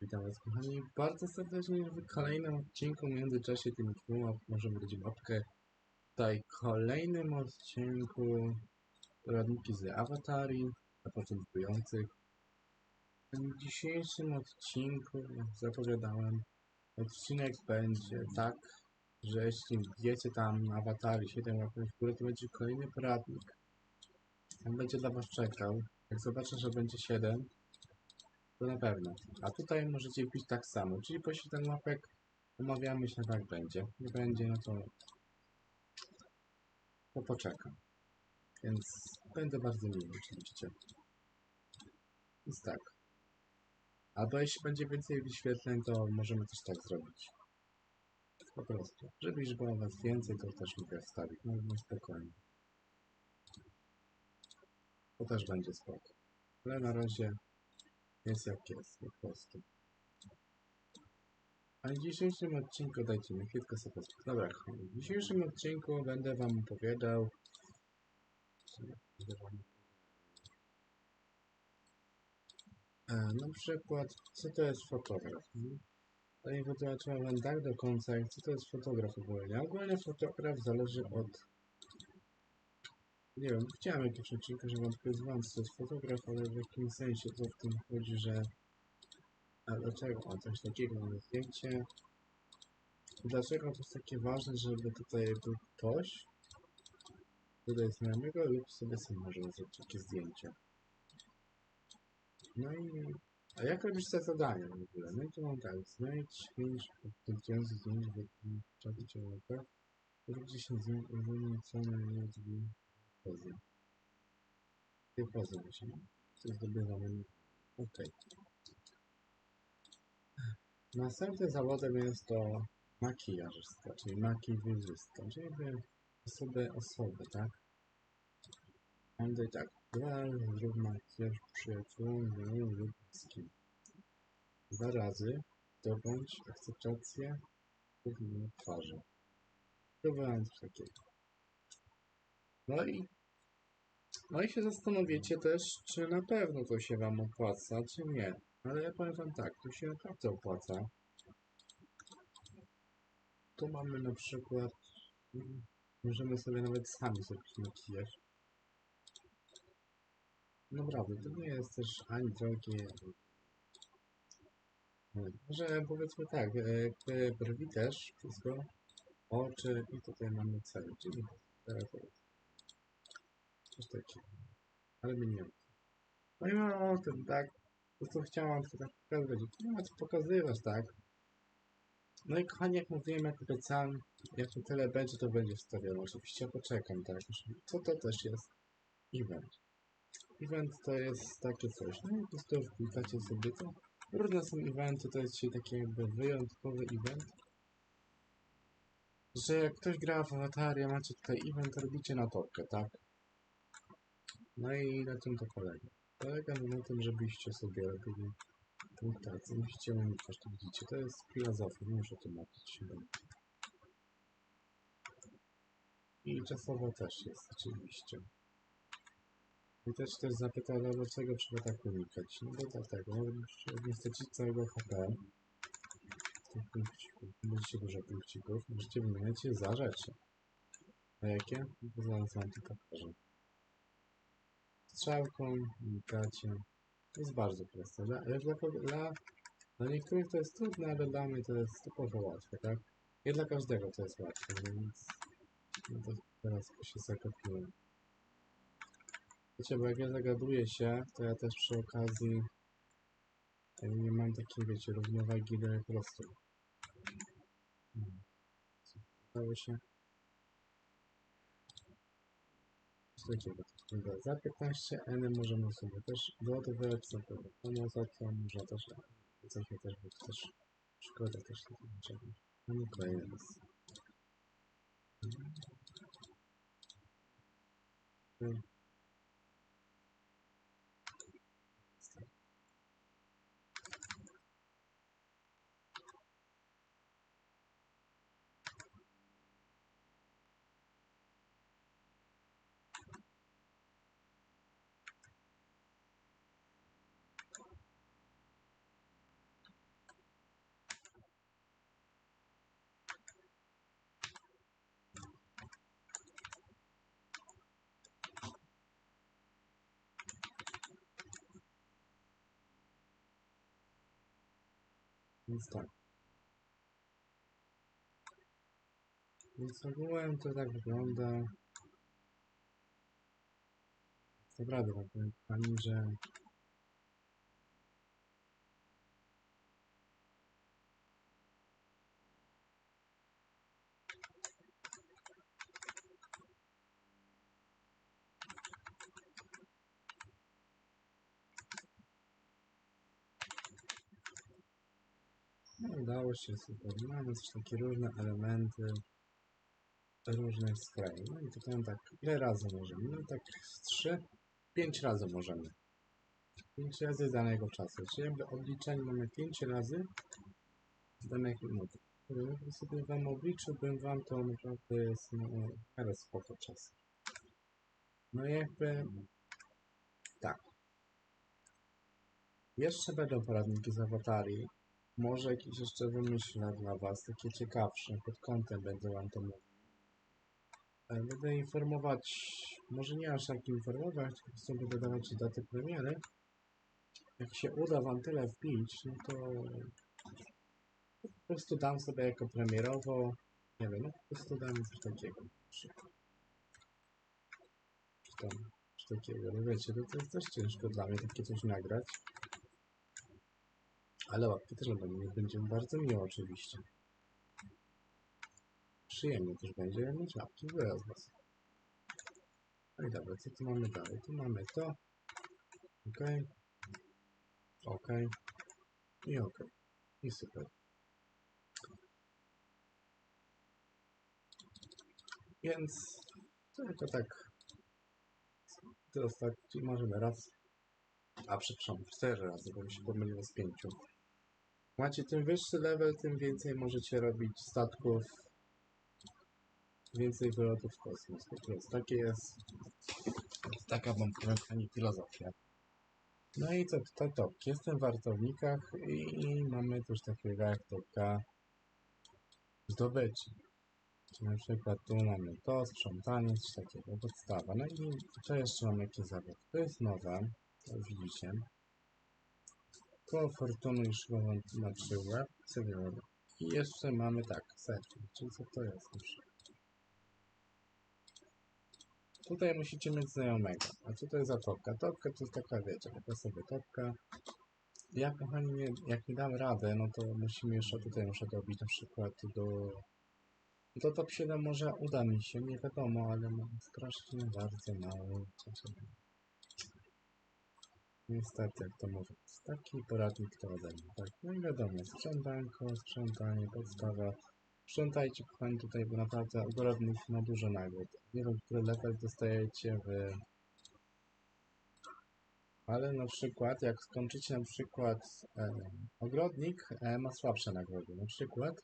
Witam Was kochani bardzo serdecznie w kolejnym odcinku. W międzyczasie tymi dwoma możemy dać mapkę. Tutaj kolejnym odcinku poradniki z Awatari dla początkujących. W dzisiejszym odcinku, jak zapowiadałem, odcinek będzie tak, że jeśli wbijecie tam na Awatari 7 łapek w górę, to będzie kolejny poradnik. On będzie dla Was czekał. Jak zobaczę, że będzie 7, to na pewno. A tutaj możecie wbić tak samo, czyli po 7 łapek umawiamy się tak będzie. Nie będzie, no to, to poczekam. Więc będę bardzo miły oczywiście. Więc tak. Albo jeśli będzie więcej wyświetleń, to możemy też tak zrobić. Po prostu. Żeby już było was więcej, to też mogę wstawić. No, no spokojnie. To też będzie spoko. Ale na razie jest jak jest, po prostu. A w dzisiejszym odcinku, dajcie mi chwilkę sobie. Dobra, w dzisiejszym odcinku będę wam opowiadał... Wam- E, na przykład, co to jest fotograf? To nie wytłumaczyłem wam tak do końca, co to jest fotograf ogólnie. Ogólnie fotograf zależy od... Nie wiem, chciałem jakiegoś odcinka, że wam co to jest fotograf, ale w jakim sensie to w tym chodzi, że... A dlaczego? O, coś takiego mamy zdjęcie. Dlaczego to jest takie ważne, żeby tutaj był ktoś, tutaj znajomego lub sobie sam możemy zrobić takie zdjęcie. No i... A jak robisz te zadania w ogóle? No i to mam tak, znajdź pięć podpiętujących zdjęć w czasie działaka. Rób 10 zdjęć co najmniej dwie Dwie pozy właśnie. Co zdobywamy. Okej. Następnym zawodem jest to makijażysta, czyli makijażysta, czyli jakby osoby, osoby, tak? Mam tutaj tak, razy zrób makijaż przyjaciółom, znajomym lub bliskim. Dwa razy zdobądź akceptację powinnej twarzy. Próbowałem coś takiego. No i no i się zastanowicie też, czy na pewno to się wam opłaca, czy nie. Ale ja powiem wam tak, to się naprawdę opłaca. Tu mamy na przykład, możemy sobie nawet sami zrobić makijaż. Naprawdę, to nie jest też ani drogie. Może powiedzmy tak, e, brwi też, wszystko, oczy i tutaj mamy cel, czyli teraz coś takiego. Ale minion. No i mam o tym, tak? To co chciałam to tak pokazać, nie ma co pokazywać, tak? No i kochani, jak mówiłem, jak obiecałem, jak to tyle będzie, to będzie wstawione. Oczywiście poczekam, tak? Co to też jest? Event. Event to jest takie coś, no i po prostu wklikacie sobie to. Różne są eventy, to jest dzisiaj taki jakby wyjątkowy event. Że jak ktoś gra w Avataria, macie tutaj event, robicie na topkę, tak? No i na czym to polega? Polega na tym, żebyście sobie robili punktację. Musicie unikać, to widzicie. To jest filozofia, nie muszę tu mówić. I czasowo też jest, oczywiście. I też ktoś zapytał, no dlaczego trzeba tak unikać? No bo dlatego, żeby nie stracić całego HP. Tych punkcików. Będziecie dużo punkcików. Możecie wymieniać je za rzeczy. A jakie? No zaraz wam to pokażę strzałką, unikacie. To jest bardzo proste. Ale dla, dla, dla niektórych to jest trudne, ale dla mnie to jest typowo łatwe, tak? Nie dla każdego to jest łatwe, więc no to teraz się zagapiłem. Wiecie, bo jak ja zagaduję się, to ja też przy okazji nie mam takiej, wiecie, równowagi do po prostu. Hmm. Udało się. Dobra, za 15 N możemy sobie też doładowywać sobie telefonu, za to można też cechy też być też szkoda też tego niczego. No kolejny raz. Hmm. Więc tak. Więc ogółem to tak wygląda. Naprawdę, tak powiem że No, udało się super. Mamy też takie różne elementy różnych skrajów. No i tutaj tak, ile razy możemy? No tak trzy, pięć razy możemy. Pięć razy z danego czasu. Czyli jakby odliczenie mamy pięć razy z danej minuty. Jakby sobie wam obliczyłbym wam to naprawdę jest no, spoko czas. No jakby tak. Jeszcze będą poradniki z awatarii. Może jakieś jeszcze wymyślę dla Was, takie ciekawsze, pod kątem będę Wam to mówił. E, Będę informować, może nie aż tak informować, po prostu będę dawać daty premiery. Jak się uda Wam tyle wbić, no to po prostu dam sobie jako premierowo, nie wiem, no po prostu dam coś takiego. Czy tam, coś takiego, no wiecie, to, to jest też ciężko dla mnie takie coś nagrać. Ale łapki też będą mieć, będzie bardzo miło oczywiście. Przyjemnie też będzie mieć łapki wyraz was. No i dobra, co tu mamy dalej? Tu mamy to. Ok. Ok. I ok. I super. Więc tylko tak teraz tak, czyli możemy raz a przepraszam, cztery razy, bo mi się pomyliło z pięciu. Macie tym wyższy level, tym więcej możecie robić statków, więcej wylotów w kosmos. Po prostu takie jest, taka powiem pani filozofia. No i co tutaj topki? Jestem w wartownikach i mamy też takiego jak topka zdobyczy. Na przykład tu mamy to, sprzątanie, coś takiego, podstawa. No i co jeszcze mamy jakiś zawód? To jest nowe, to widzicie. Koło fortuny już tłumaczyłem. Sobie. I jeszcze mamy tak, setting, czyli co to jest już. Tutaj musicie mieć znajomego. A to jest za topka? Topka to jest taka, wiecie, taka sobie topka. Ja, kochani, nie, jak nie dam radę, no to musimy jeszcze tutaj muszę dobić na przykład do... Do top 7 może uda mi się, nie wiadomo, ale mam strasznie bardzo mało. Niestety, jak to mówię, taki poradnik to ode mnie, tak? No i wiadomo, sprzątanko, sprzątanie, podstawa. Sprzątajcie, kochani, tutaj, bo naprawdę ogrodnik ma dużo nagród. Nie wiem, który level dostajecie w... Ale na przykład, jak skończycie na przykład e, ogrodnik, e, ma słabsze nagrody. Na przykład,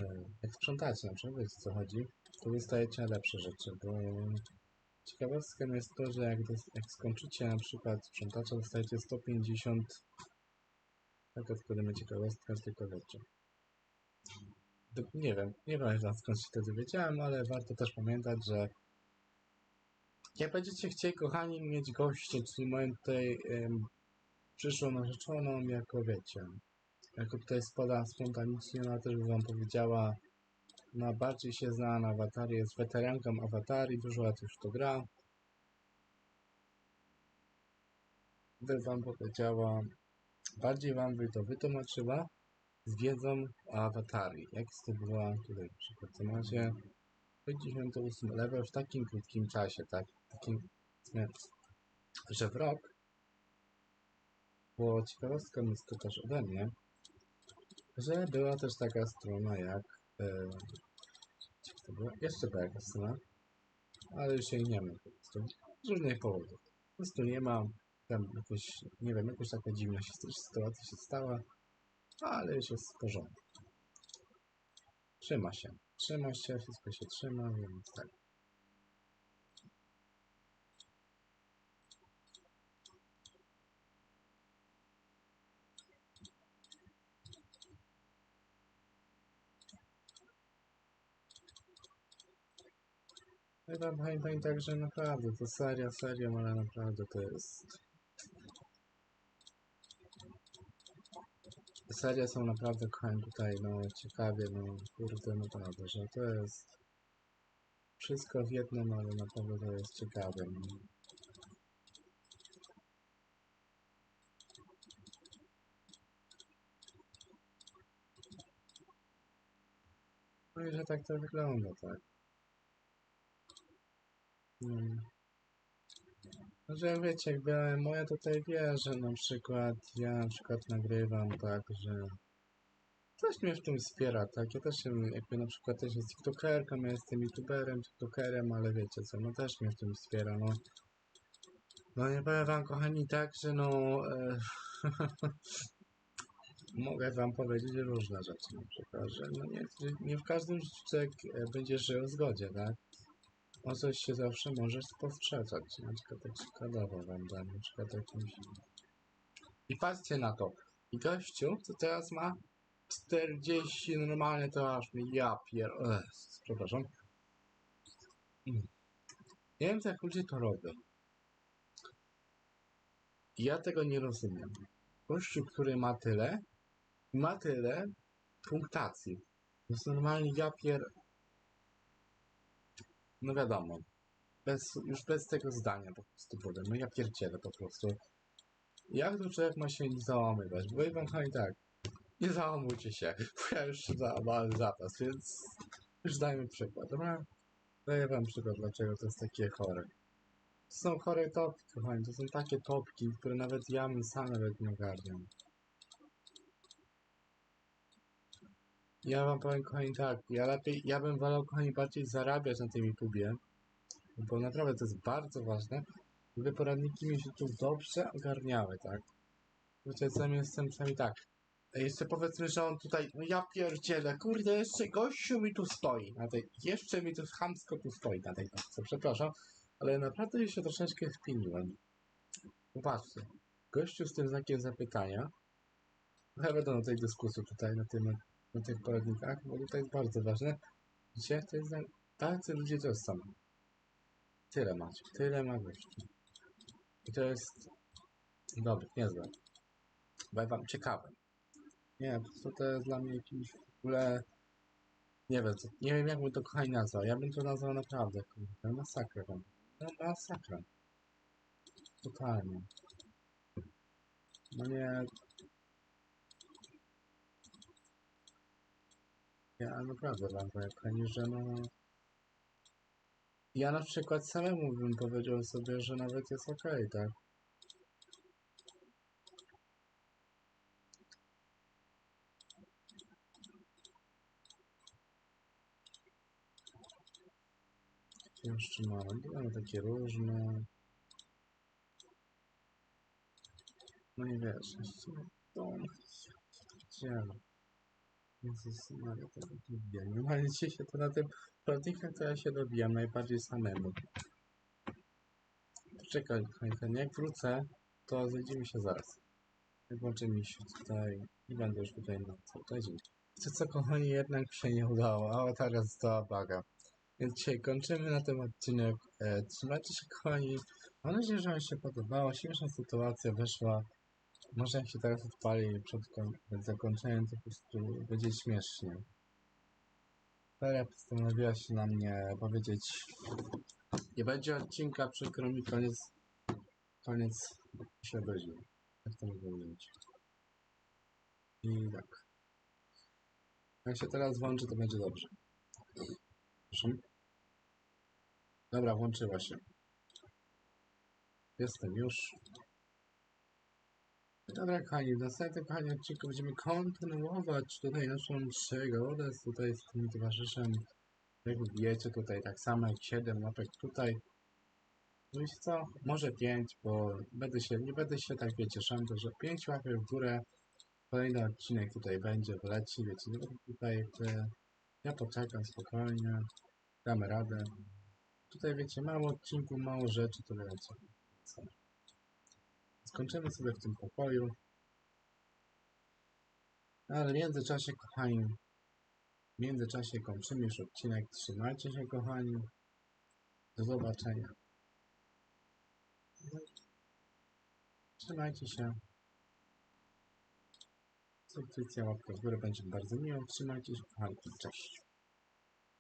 e, jak sprzątacie, na przykład, wiecie co chodzi, to dostajecie lepsze rzeczy, bo Ciekawostką jest to, że jak, dos- jak skończycie na przykład sprzątacza, dostajecie 150 Taka tylko dla mnie ciekawostka, tylko wiecie. Do- Nie wiem, nie wiem skąd się to dowiedziałem, ale warto też pamiętać, że jak będziecie chcieli, kochani, mieć goście, czyli moją tutaj przyszłą narzeczoną, jako wiecie, jako tutaj spada spontanicznie, ona też by wam powiedziała, ona bardziej się zna na awatarii, jest weteranką awatarii, dużo lat już to gra. By wam powiedziała, bardziej wam by to wytłumaczyła z wiedzą o. Jak zdobyła tutaj na przykład co macie 58 level w takim krótkim czasie, tak? Takim, nie, że w rok, bo ciekawostką jest to też ode mnie, że była też taka strona jak e, gdzie to była? Jeszcze była jakaś strona, ale już jej nie ma po prostu. Z różnych powodów. Po prostu nie ma tam jakoś, nie wiem, jakoś taka dziwna sytuacja się stała, ale już jest w porządku. Trzyma się. Trzyma się, wszystko się trzyma, więc tak. Tam pamiętam także naprawdę, to seria, seria, ale naprawdę to jest... serie są naprawdę, kochani, tutaj, no, ciekawie, no, kurde, naprawdę, że to jest wszystko w jednym, ale naprawdę to jest ciekawe. No. No i że tak to wygląda, tak. Hmm. No, że wiecie, jakby moja tutaj wie, że na przykład ja na przykład nagrywam tak, że coś mnie w tym wspiera, tak? Ja też jakby na przykład też jest tiktokerką, ja jestem youtuberem, tiktokerem, ale wiecie co, no też mnie w tym wspiera, no. No nie powiem wam kochani tak, że no e, mogę wam powiedzieć różne rzeczy na przykład, że no nie, nie w każdym życiu e, będzie żył w zgodzie, tak? O coś się zawsze możesz spostrzegać. Na przykład tak przykładowo wam dam, na przykład jakimś... I patrzcie na to. I gościu, co teraz ma 40 normalnie to aż mi ja pier... Ech, przepraszam. Mm. Nie wiem jak ludzie to robią. Ja tego nie rozumiem. Gościu, który ma tyle, ma tyle punktacji. To jest normalnie ja pier... No wiadomo. Bez, już bez tego zdania po prostu powiem. No ja pierdzielę po prostu. Jak to człowiek ma się nie załamywać? Bo wam kochani tak. Nie załamujcie się. Bo ja już załamałem zapas, więc już dajmy przykład, dobra? Daję wam przykład, dlaczego to jest takie chore. To są chore topki, kochani. To są takie topki, które nawet ja sam nawet nie ogarniam. Ja wam powiem, kochani, tak, ja lepiej, ja bym wolał, kochani, bardziej zarabiać na tym YouTubie, bo naprawdę to jest bardzo ważne, żeby poradniki mi się tu dobrze ogarniały, tak? Wiecie, co jestem przynajmniej tak. A Jeszcze powiedzmy, że on tutaj, no ja pierdzielę, kurde, jeszcze gościu mi tu stoi, na tej, jeszcze mi tu chamsko tu stoi na tej nocce, przepraszam, ale naprawdę się troszeczkę wpiniłem. Popatrzcie, gościu z tym znakiem zapytania, no ja będę na tej dyskusji tutaj, na tym na tych poradnikach, bo tutaj jest bardzo ważne. Gdzie to jest. Tacy ludzie to są. Tyle macie. Tyle ma gości. I to jest. Dobry, niezłe. Powiem wam ciekawe. Nie, po prostu to jest dla mnie jakiś w ogóle. Nie wiem, nie wiem jak bym to kochani nazwał. Ja bym to nazwał naprawdę, kurde, masakra wam. Totalnie. No nie, Ja naprawdę wam powiem, kochani, że no... Ja na przykład samemu bym powiedział sobie, że nawet jest okej, tak? Jeszcze mamy, mamy takie różne... No i wiesz, jeszcze... To... Gdzie? Jezus Maria, to dobijam. Normalnie dzisiaj się to na tym prawnikach to ja się dobijam najbardziej samemu. Czekaj, kochani, jak wrócę, to zejdziemy się zaraz. Mi się tutaj i będę już tutaj na cały tydzień. Co co kochani jednak się nie udało, a teraz została baga. Więc dzisiaj kończymy na tym odcinek. E, trzymajcie się kochani. Mam nadzieję, że Wam się podobało. Śmieszna sytuacja wyszła. Może jak się teraz odpali przed zakończeniem, to po prostu będzie śmiesznie. Feria postanowiła się na mnie powiedzieć nie będzie odcinka, przykro mi, koniec koniec się obraził. Jak to mogę ująć? I tak. Jak się teraz włączy, to będzie dobrze. Proszę. Dobra, włączyła się. Jestem już. Dobra, kochani, w następnym kochani odcinku będziemy kontynuować tutaj naszą przygodę tutaj z tym towarzyszem. Jak wiecie, tutaj tak samo jak 7 łapek tutaj. No i co? Może 5, bo będę się, nie będę się tak wiecie, szantaż, że 5 łapek w górę. Kolejny odcinek tutaj będzie, wleci, wiecie, nie tutaj jakby... Ja poczekam spokojnie, damy radę. Tutaj wiecie, mało odcinków, mało rzeczy, to wiecie. Skończymy sobie w tym pokoju. Ale w międzyczasie, kochani, w międzyczasie kończymy już odcinek. Trzymajcie się, kochani. Do zobaczenia. Trzymajcie się. subskrypcja, łapka w górę będzie bardzo miło. Trzymajcie się, kochani, cześć.